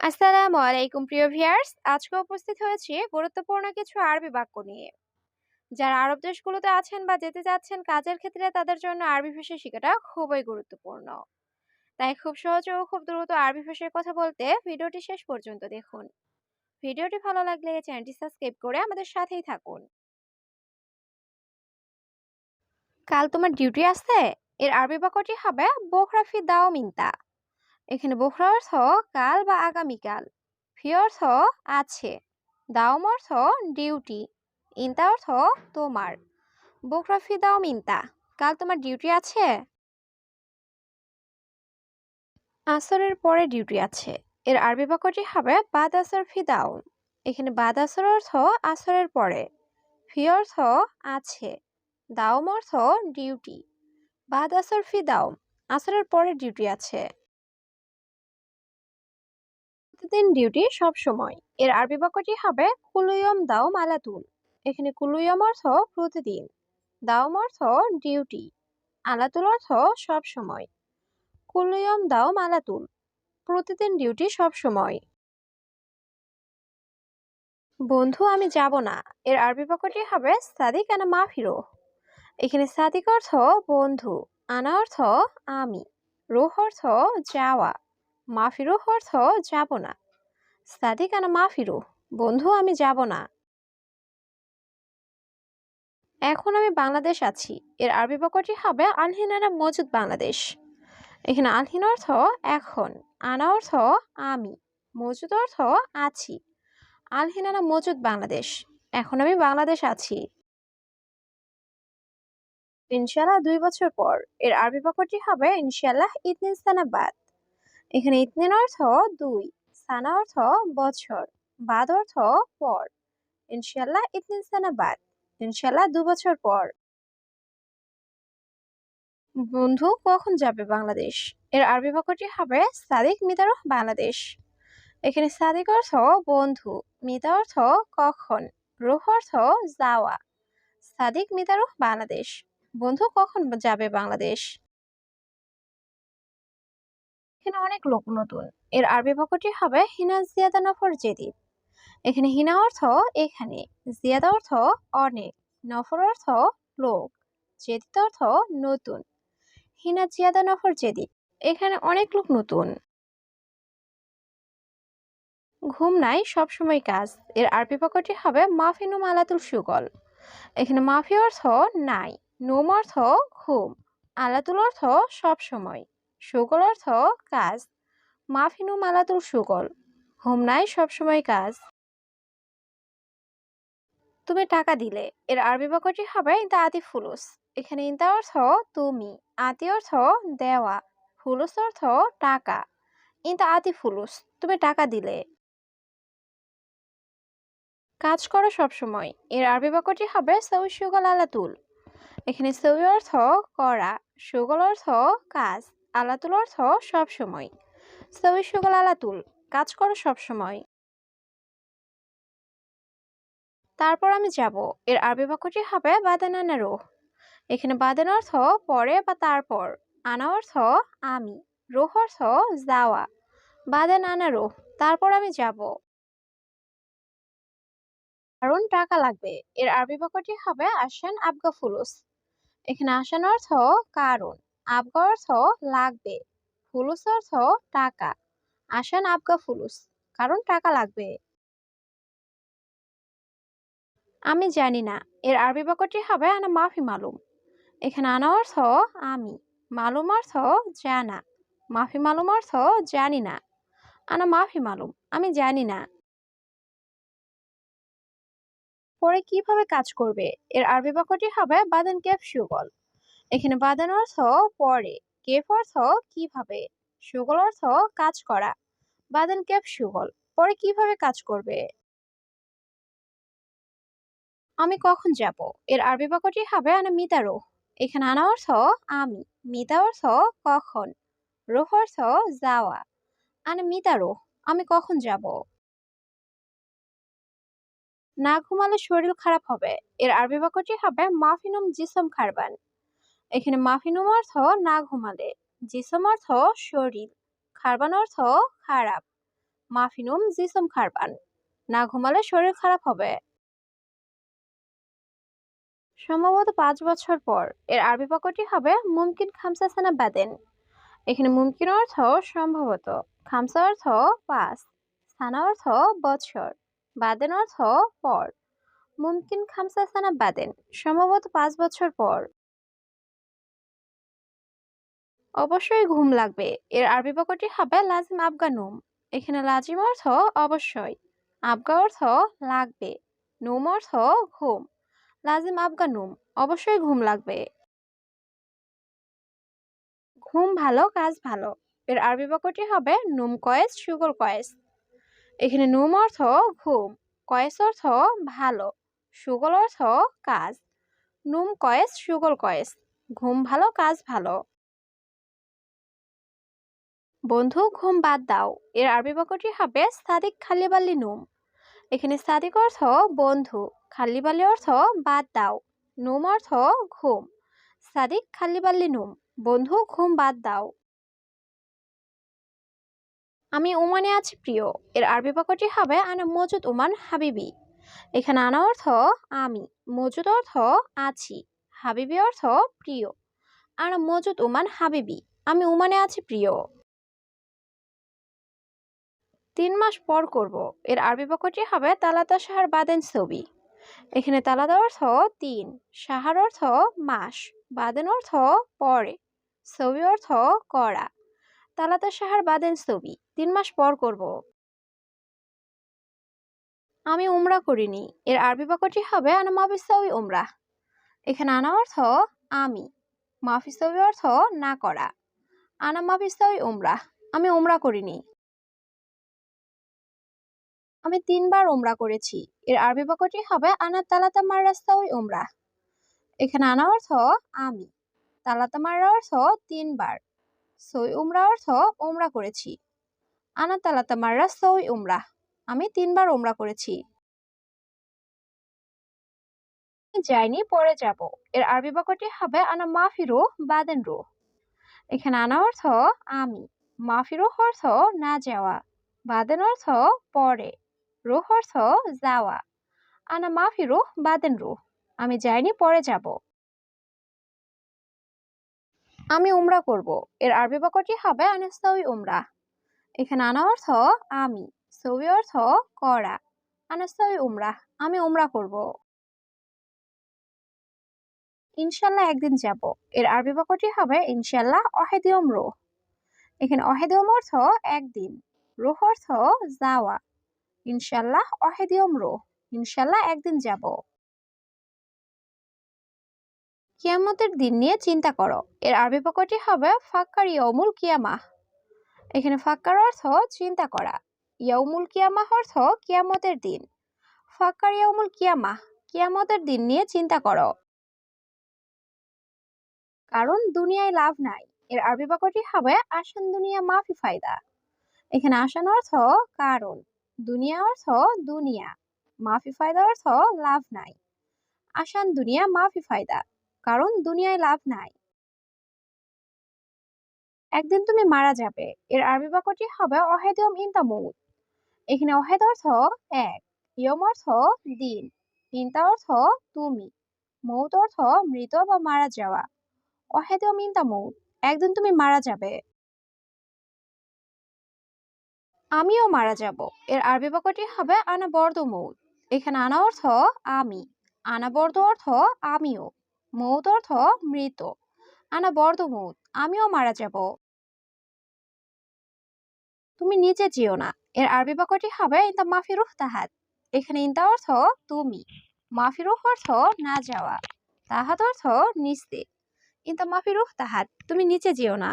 আসসালামু আলাইকুম, প্রিয় ভিউয়ার্স। আজকে উপস্থিত হয়েছি গুরুত্বপূর্ণ কিছু আরবি বাক্য নিয়ে। যারা আরব দেশগুলোতে আছেন বা যেতে যাচ্ছেন কাজের ক্ষেত্রে তাদের জন্য আরবি ভাষা শেখাটা খুবই গুরুত্বপূর্ণ। তাই খুব সহজে ও খুব দ্রুত আরবি ভাষায় কথা বলতে ভিডিওটি শেষ পর্যন্ত দেখুন। ভিডিওটি ভালো লাগলে চ্যানেলটি সাবস্ক্রাইব করে আমাদের সাথেই থাকুন। কাল তোমার ডিউটি আছে? এর আরবি বাক্যটি হবে বোখরাফি দাও মিন্তা এখানে বোখরা অর্থ কাল বা আগামীকাল। ফি অর্থ আছে, দাওম অর্থ ডিউটি, ইন্তা অর্থ তোমার। বোখরা ফি, দাওম, ইন্তা, কাল তোমার ডিউটি আছে? আসরের পরে ডিউটি আছে, এর আরবি বাক্যটি হবে বাদ আসর, ফি, দাওম। এখানে বাদ আসর অর্থ আসরের পরে, ফি অর্থ আছে, দাওম অর্থ ডিউটি, বাদ আসর, ফি, দাওম। আসরের পরে ডিউটি আছে। প্রতিদিন ডিউটি সব সময়। এর আরবি বাক্যটি হবে কুলুয়ম দাও আলাতুল এখানে কুলুয়ম অর্থ প্রতিদিন। দাওম অর্থ ডিউটি আলাতুল অর্থ সব সময়। কুলুয়ম দাওম আলাতুল প্রতিদিন ডিউটি সব সময়। বন্ধু, আমি যাব না। এর আরবি বাক্যটি হবে সাদিক আনা মাফিরো। এখানে সাদিক অর্থ বন্ধু, আনা অর্থ আমি। রোহ অর্থ যাওয়া। মাফিরু অর্থ যাব না। সাদিক আনা মাফিরু বন্ধু, আমি যাব না। এখন আমি বাংলাদেশ আছি। এর আরবি বাক্যটি হবে আনহিন আনা মজুদ বাংলাদেশ। এখানে আনহিন অর্থ এখন, আনা অর্থ আমি, মজুদ অর্থ আছি, আনহিন আনা মজুদ বাংলাদেশ। এখন আমি বাংলাদেশ আছি। ইনশাল্লাহ দুই বছর পর, এর আরবি বাক্যটি হবে ইনশাল্লাহ ইতনিন এখানে ইতনিন অর্থ দুই সানা অর্থ বছর, বাদ অর্থ পর। ইনশাল্লাহ ইতনিন সানা বাদ ইনশাল্লাহ দু বছর পর। বন্ধু, কখন যাবে বাংলাদেশ? এর আরবি বাক্যটি হবে সাদিক মিতারহ বাংলাদেশ। এখানে সাদিক অর্থ বন্ধু, মিতা অর্থ কখন, রুহ অর্থ যাওয়া। সাদিক মিতারহ বাংলাদেশ। বন্ধু, কখন যাবে বাংলাদেশ? এখানে অনেক লোক নতুন। এর আরবি বাক্যটি হবে হিনা জিয়াদা নফর জেদিদ এখানে হিনা অর্থ এখানে, জিয়াদা অর্থ অনেক, নফর অর্থ লোক জেদিদ অর্থ নতুন, হিনা জিয়াদা নফর জেদিদ এখানে অনেক লোক নতুন। ঘুম নাই সবসময় কাজ। এর আরবি বাক্যটি হবে মাফিনু মালাতুল সুগল। এখানে মাফি অর্থ নাই, নুম অর্থ ঘুম, আলাতুল অর্থ সবসময় সুগল অর্থ কাজ। মাফিনু মালাতুল সুগল ঘুম নাই সবসময় কাজ। তুমি টাকা দিলে, এর আরবি বাক্যটি হবে ইন্তা আতি ফুলুস। এখানে ইন্তা অর্থ তুমি, আতি অর্থ দেওয়া, ফুলুস অর্থ টাকা। ইন্তা আতি ফুলুস, তুমি টাকা দিলে। কাজ করো সবসময়, এর আরবি বাক্যটি হবে সৌ সুগল আলাতুল। এখানে সৌ অর্থ করা, সুগল অর্থ কাজ। আলাতুল অর্থ সবসময় সৌই সুগল আলাতুল, কাজ করো সবসময় তারপর আমি যাব। এর আরবি বাক্যটি হবে বাদান আনা রোহ। এখানে বাদান অর্থ পরে বা তারপর। আনা অর্থ আমি, রোহ অর্থ যাওয়া। বাদান আনা রোহ, তারপর আমি যাব। কারণ টাকা লাগবে। এর আরবি বাক্যটি হবে আসান আবগা ফুলুস এখানে আসান অর্থ কারণ। আবগা অর্থ লাগবে। ফুলুস অর্থ টাকা। আসান আবগা ফুলুস, কারণ টাকা লাগবে। আমি জানি না, এর আরবি বাক্যটি হবে আনা মাফি মালুম এখানে আনা অর্থ আমি মালুম অর্থ জানা মাফি মালুম অর্থ জানি না আনা মাফি মালুম আমি জানি না। পরে কীভাবে কাজ করবে? এর আরবি বাক্যটি হবে বাদান কেফ সুগল এখানে বাদান অর্থ পরে কেফ অর্থ কীভাবে, সুগল অর্থ কাজ করা বাদান কেফ সুগল, পরে কীভাবে কাজ করবে? আমি কখন যাব? এর আরবি বাক্যটি হবে আনা মিতা রোহ। এখানে আনা অর্থ আমি, মিতা অর্থ কখন, রোহ অর্থ যাওয়া, আনা মিতা রোহ, আমি কখন যাব? না ঘুমালে শরীর খারাপ হবে। এর আরবি বাক্যটি হবে মাফিনুম জিসম খারবান। এখানে মাফিনুম অর্থ না ঘুমালে, জিসম অর্থ শরীর, খারবান অর্থ খারাপ মাফিনুম জিসম খারবান, না ঘুমালে শরীর খারাপ হবে। সম্ভবত পাঁচ বছর পর এর আরবি বাক্যটি হবে মুমকিন খামসা সানা বাদেন। এখানে মুমকিন অর্থ সম্ভবত, খামসা অর্থ পাঁচ, সানা অর্থ বছর বাদেন অর্থ পর, মুমকিন খামসা সানা বাদেন, সম্ভবত পাঁচ বছর পর। অবশ্যই ঘুম লাগবে। এর আরবি বাক্যটি হবে লাজিম আফগানুম। এখানে লাজিম অর্থ অবশ্যই আবগা অর্থ লাগবে, নুম অর্থ ঘুম। লাজিম আফগানুম, অবশ্যই ঘুম লাগবে। ঘুম ভালো, কাজ ভালো। এর আরবি বাক্যটি হবে নুম কয়েস সুগল কয়েস। এখানে নুম অর্থ ঘুম, কয়েস অর্থ ভালো সুগল অর্থ কাজ। নুম কয়েস সুগল কয়েস। ঘুম ভালো, কাজ ভালো। বন্ধু, ঘুম বাদ দাও। এর আরবি বাক্যটি হবে সাদিক খালিবাল্লি নুম। এখানে সাদিক অর্থ বন্ধু খালিবাল্লি অর্থ বাদ দাও। নুম অর্থ ঘুম। সাদিক খালিবাল্লি নুম। বন্ধু, ঘুম বাদ দাও। আমি ওমানে আছি প্রিয়। এর আরবি বাক্যটি হবে আনা মজুদ ওমান হাবিবি। এখানে আনা অর্থ আমি, মজুদ অর্থ আছি, হাবিবি অর্থ প্রিয়। আনা মজুদ ওমান হাবিবি। আমি ওমানে আছি প্রিয়। তিন মাস পর করব। এর আরবি বাক্যটি হবে তালাতা সাহার বাদেন ছবি। এখানে তালাদা অর্থ তিন সাহার অর্থ মাস, বাদেন অর্থ পরে, ছবি অর্থ করা। তালাতা সাহার বাদেন ছবি, তিন মাস পর করব। আমি উমরা করিনি। এর আরবি বাক্যটি হবে আনা মাফিসাউই উমরা। এখানে আনা অর্থ আমি মাফিসাউই অর্থ না করা। আনা মাফিসাউই উমরা। আমি উমরা করিনি। আমি তিনবার উমরা করেছি। এর আরবি বাক্যটি হবে, আনা তালাতা মার্রাস্তাউই উমরা। এখানে আনা অর্থ আমি। তালাতা মার্রা অর্থ তিনবার। সই উমরা অর্থ উমরা করেছি। আনা তালাতা মার্রা সই উমরা। আমি তিনবার উমরা করেছি। যাইনি, পরে যাব। এর আরবি বাক্যটি হবে, আনা মাফিরু বাদেন রু এখানে আনা অর্থ আমি। মাফিরু অর্থ না যাওয়া। বাদেন অর্থ পরে। রুহ অর্থ যাওয়া। আনা মাফি রুহ, বাদেন রুহ। আমি যাইনি, পরে যাব। আমি উমরা করব। এর আরবি বাক্যটি হবে আনাস্তাউই উমরা। এখানে আনা অর্থ আমি সবি অর্থ করা। আনাস্তাউই উমরা, আমি উমরা করব। ইনশাল্লাহ একদিন যাব। এর আরবি বাক্যটি হবে ইনশাল্লাহ অহেদিয়ম রুহ। এখানে অহেদিয়ম অর্থ একদিন। রুহ অর্থ যাওয়া। ইনশাল্লাহ অহেদি রো ইনশাল্লাহ একদিন যাব। কিয়ামতের দিন নিয়ে চিন্তা করো, এর আরবি বাক্যটি হবে ফাক্কার ইয়মুল কিয়ামাহ। এখানে ফাক্কার অর্থ চিন্তা করা ইয়মুল কিয়ামাহ অর্থ কিয়ামতের দিন। ফাক্কার ইয়মুল কিয়ামাহ, কিয়ামতের দিন নিয়ে চিন্তা করো। কারণ দুনিয়ায় লাভ নাই, এর আরবি বাক্যটি হবে আসান দুনিয়া মাফি ফায়দা। এখানে আসান অর্থ কারণ দুনিয়া অর্থ দুনিয়া, মাফি ফায়দা অর্থ লাভ নাই। আসান দুনিয়া, মাফি ফায়দা, কারণ দুনিয়ায় লাভ নাই। একদিন তুমি মারা যাবে, এর আরবি বাক্যটি হবে অহেদম ইনতা মৌত এখানে অহেদ অর্থ এক, ইয়ম অর্থ দিন ইনতা অর্থ তুমি মৌত অর্থ মৃত বা মারা যাওয়া। অহেদম ইনতা মৌত একদিন তুমি মারা যাবে আমিও মারা যাব। এর আরবি বাক্যটি হবে আনা বর্দ মৌত। এখানে আনা অর্থ আমি। আনা বর্দ অর্থ আমিও। মৌত অর্থ মৃত। আনা বর্দ মৌত। আমিও মারা যাব। তুমি নিচে যেও না। এর আরবি বাক্যটি হবে ইন্তা মাফিরুহ তাহাত। এখানে ইন্তা অর্থ তুমি। মাফিরুহ অর্থ না যাওয়া। তাহাত অর্থ নিচতে ইন্তা মাফিরুহ তাহাত। তুমি নিচে যেও না।